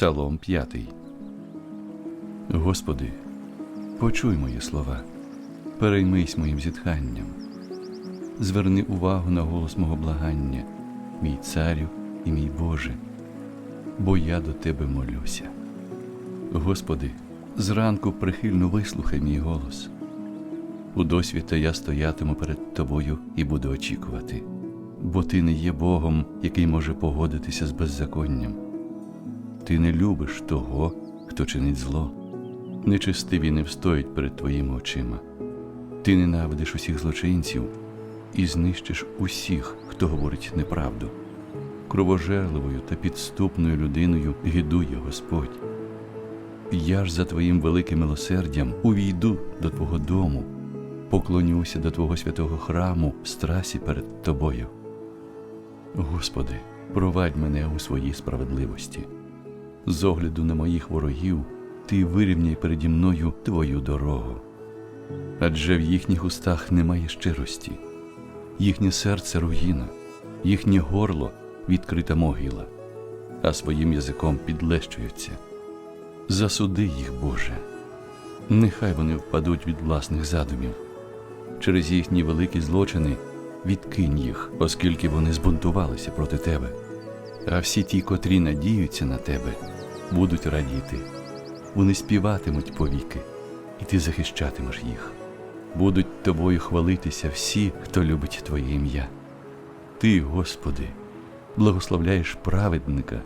Псалом 5. Господи, почуй мої слова, переймись моїм зітханням, зверни увагу на голос мого благання, мій царю і мій Боже, бо я до Тебе молюся. Господи, зранку прихильно вислухай мій голос. У досвіта я стоятиму перед Тобою і буду очікувати, бо Ти не є Богом, який може погодитися з беззаконням. Ти не любиш того, хто чинить зло. Нечестиві не встоять перед твоїми очима. Ти ненавидиш усіх злочинців і знищиш усіх, хто говорить неправду. Кровожерливою та підступною людиною гідує Господь. Я ж за Твоїм великим милосердям увійду до Твого дому, поклонюся до Твого святого храму в страсі перед Тобою. Господи, провадь мене у своїй справедливості. З огляду на моїх ворогів, ти вирівняй переді мною твою дорогу. Адже в їхніх устах немає щирості, їхнє серце руїна, їхнє горло відкрита могила, а своїм язиком підлещуються. Засуди їх, Боже, нехай вони впадуть від власних задумів. Через їхні великі злочини відкинь їх, оскільки вони збунтувалися проти тебе. А всі ті, котрі надіються на тебе, будуть радіти. Вони співатимуть повіки, і ти захищатимеш їх. Будуть тобою хвалитися всі, хто любить Твоє ім'я. Ти, Господи, благословляєш праведника